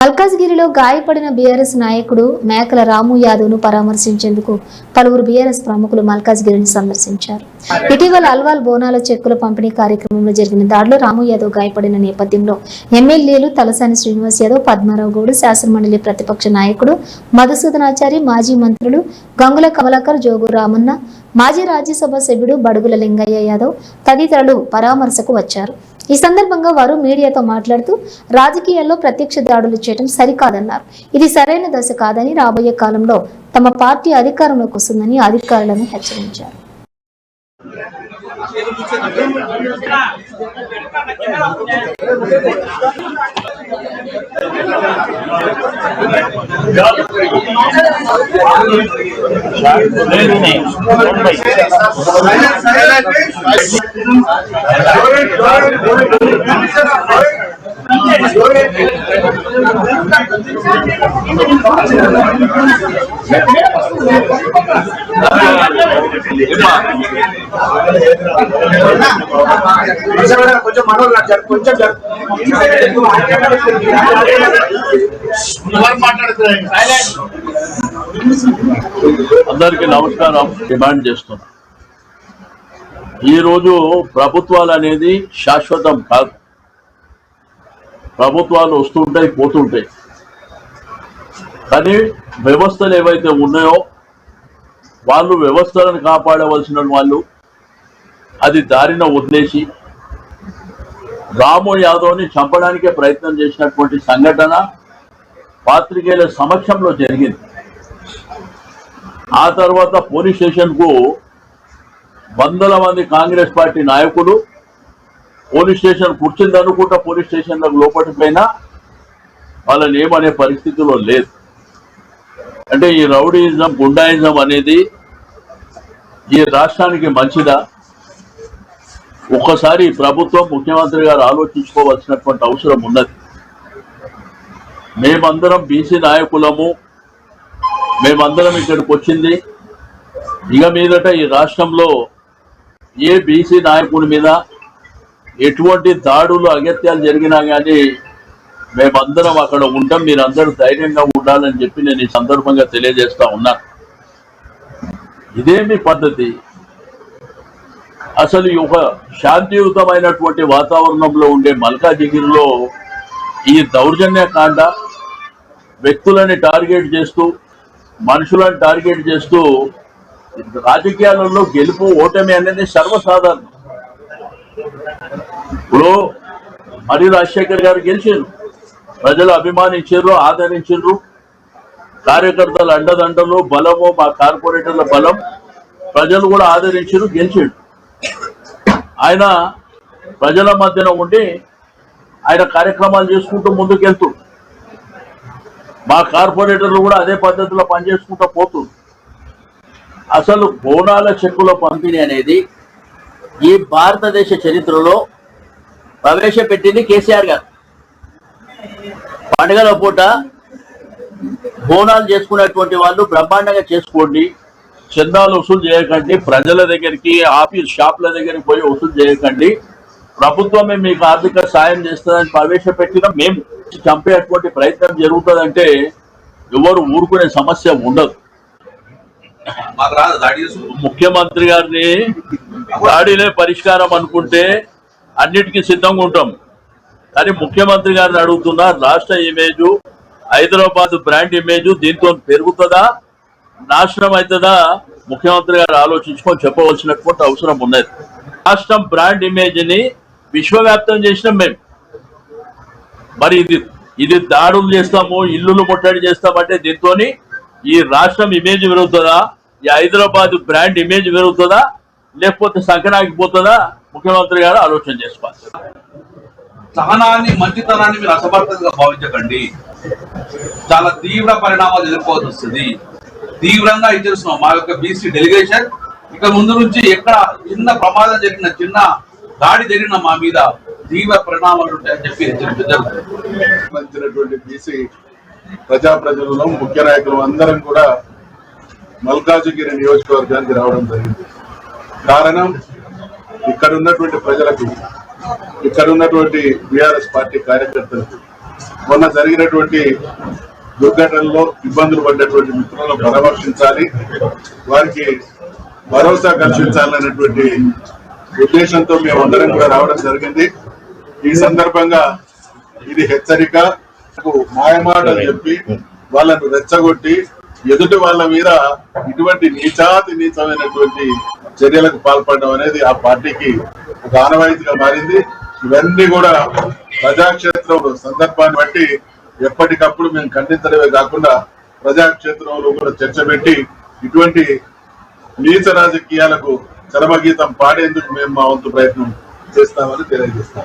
మల్కాజ్గిరిలో గాయపడిన బీఆర్ఎస్ నాయకుడు మేకల రాము యాదవ్ను పరామర్శించేందుకు పలువురు బీఆర్ఎస్ ప్రముఖులు మల్కాజ్గిరిని సందర్శించారు. ఇటీవల అల్వాల్ బోనాల చెక్కుల పంపిణీ కార్యక్రమంలో జరిగిన దాడిలో రాము యాదవ్ గాయపడిన నేపథ్యంలో ఎమ్మెల్యేలు తలసాని శ్రీనివాస్ యాదవ్ పద్మారావు గౌడ్ శాసనమండలి ప్రతిపక్ష నాయకుడు మధుసూదనాచారి మాజీ మంత్రులు గంగుల కమలాకర్ జోగు రామన్న మాజీ రాజ్యసభ సభ్యుడు బడుగుల లింగయ్య యాదవ్ తదితరులు పరామర్శకు వచ్చారు. ఈ సందర్భంగా వారు మీడియాతో మాట్లాడుతూ రాజకీయాల్లో ప్రత్యక్ష దాడులు చేయడం సరికాదన్నారు. ఇది సరైన దశ కాదని రాబోయే కాలంలో తమ పార్టీ అధికారంలోకి వస్తుందని అధికారులను హెచ్చరించారు. కొంచెం మనోళ్ళు నాకు జరుపు, కొంచెం జరుపు. ఎవరు మాట్లాడుతున్నారు? అందరికీ నమస్కారం. డిమాండ్ చేస్తున్నా. ఈరోజు ప్రభుత్వాలు అనేది శాశ్వతం కాదు. ప్రభుత్వాలు వస్తుంటాయి పోతుంటాయి. కానీ వ్యవస్థలు ఏవైతే ఉన్నాయో వాళ్ళు వ్యవస్థలను కాపాడవలసిన వాళ్ళు అది దారిన వదిలేసి రాము యాదవ్ని చంపడానికే ప్రయత్నం చేసినటువంటి సంఘటన పాత్రికేయుల సమక్షంలో జరిగింది. ఆ తర్వాత పోలీస్ స్టేషన్కు వందల మంది కాంగ్రెస్ పార్టీ నాయకులు పోలీస్ స్టేషన్ కూర్చుంది అనుకుంటా పోలీస్ స్టేషన్లకు లోపలిపోయినా వాళ్ళని ఏమనే పరిస్థితిలో లేదు. అంటే ఈ రౌడీయిజం గుండాయిజం అనేది ఈ రాష్ట్రానికి మంచిదా? ఒక్కసారి ప్రభుత్వం ముఖ్యమంత్రి గారు ఆలోచించుకోవాల్సినటువంటి అవసరం ఉన్నది. మేమందరం బీసీ నాయకులము మేమందరం ఇక్కడికి వచ్చింది. ఇక మీదట ఈ రాష్ట్రంలో ఏ బీసీ నాయకుడి మీద ఎటువంటి దాడులు అగత్యాలు జరిగినా కానీ మేమందరం అక్కడ ఉంటాం. మీరందరూ ధైర్యంగా ఉండాలని చెప్పి నేను ఈ సందర్భంగా తెలియజేస్తా ఉన్నా. ఇదేమి పద్ధతి. అసలు ఒక శాంతియుతమైనటువంటి వాతావరణంలో ఉండే మల్కాజిగిరిలో ఈ దౌర్జన్య కాండ వ్యక్తులని టార్గెట్ చేస్తూ మనుషులను టార్గెట్ చేస్తూ రాజకీయాలలో గెలుపు ఓటమి అనేది సర్వసాధారణం. ఇప్పుడు మరి రాజశేఖర్ గారు గెలిచారు. ప్రజలు అభిమానించారు ఆదరించారు. కార్యకర్తల అండదండలు బలము మా కార్పొరేటర్ల బలం ప్రజలు కూడా ఆదరించారు గెలిచాడు ఆయన ప్రజల మధ్యన ఉండి ఆయన కార్యక్రమాలు చేసుకుంటూ ముందుకెళ్తూ మా కార్పొరేటర్లు కూడా అదే పద్ధతిలో పనిచేసుకుంటూ పోతుంది. అసలు బోనాల చెక్కుల పంపిణీ అనేది ఈ భారతదేశ చరిత్రలో ప్రవేశపెట్టింది కేసీఆర్ గారు. పండుగల పూట బోనాలు చేసుకునేటువంటి వాళ్ళు బ్రహ్మాండంగా చేసుకోండి చందాలు వసూలు చేయకండి ప్రజల దగ్గరికి ఆఫీస్ షాపుల దగ్గరికి పోయి వసూలు చేయకండి. ప్రభుత్వమే మీకు ఆర్థిక సాయం చేస్తుందని ప్రవేశపెట్టిన మేము చంపేటువంటి ప్రయత్నం జరుగుతుందంటే ఎవరు ఊరుకునే సమస్య ఉండదు. ముఖ్యమంత్రి గారిని దాడిలే పరిష్కారం అనుకుంటే అన్నిటికీ సిద్ధంగా ఉంటాం. కానీ ముఖ్యమంత్రి గారిని అడుగుతున్నా రాష్ట్ర ఇమేజ్ హైదరాబాద్ బ్రాండ్ ఇమేజ్ దీంతో పెరుగుతుందా? నాశనం అవుతుందా? ముఖ్యమంత్రి గారు ఆలోచించుకొని చెప్పవలసినటువంటి అవసరం ఉన్నది. రాష్ట్రం బ్రాండ్ ఇమేజ్ని విశ్వవ్యాప్తం చేసినాం మేము మరి ఇది ఇది దాడులు చేస్తాము ఇల్లులు ముట్టడి చేస్తామంటే దీంతో ఈ రాష్ట్రం ఇమేజ్ పెరుగుతుందా? ఈ హైదరాబాద్ బ్రాండ్ ఇమేజ్ పెరుగుతుందా? లేకపోతే సంకనాకి పోతుందా? ముఖ్యమంత్రి గారు ఆలోచన చేసుకోవాలి. సహనాన్ని మంచితనాన్ని మీరు అసమర్థంగా భావించకండి. చాలా తీవ్ర పరిణామాలు ఎదుర్కోవాల్సి వస్తుంది. తీవ్రంగా హెచ్చరిస్తున్నాం మా యొక్క బీసీ డెలిగేషన్ ఇక ముందు నుంచి ఎక్కడ చిన్న ప్రమాదం జరిగిన చిన్న దాడి జరిగిన మా మీద తీవ్ర పరిణామాలు ఉంటాయని చెప్పి హెచ్చరించడం బీసీ ప్రజా ప్రజలలో ముఖ్య నాయకులు అందరం కూడా మల్కాజుగిరి నియోజకవర్గానికి రావడం జరిగింది. కారణం ఇక్కడ ఉన్నటువంటి ప్రజలకు ఇక్కడ ఉన్నటువంటి బీఆర్ఎస్ పార్టీ కార్యకర్తలకు మొన్న జరిగినటువంటి దుర్ఘటనలో ఇబ్బందులు పడ్డటువంటి మిత్రులను పరామర్శించాలి వారికి భరోసా కల్పించాలనేటువంటి ఉద్దేశంతో మేమందరం కూడా రావడం జరిగింది. ఈ సందర్భంగా ఇది హెచ్చరిక. మాయమాటలు చెప్పి వాళ్ళను రెచ్చగొట్టి ఎదుటి వాళ్ళ మీద ఇటువంటి నీచాతి నీచమైనటువంటి చర్యలకు పాల్పడడం అనేది ఆ పార్టీకి ఒక ఆనవాయితీగా మారింది. ఇవన్నీ కూడా ప్రజాక్షేత్రంలో సందర్భాన్ని బట్టి ఎప్పటికప్పుడు మేము ఖండించడమే కాకుండా ప్రజాక్షేత్రంలో కూడా చర్చ పెట్టి ఇటువంటి నీచ రాజకీయాలకు చరమగీతం పాడేందుకు మేము మా వంతు ప్రయత్నం చేస్తామని తెలియజేస్తాం.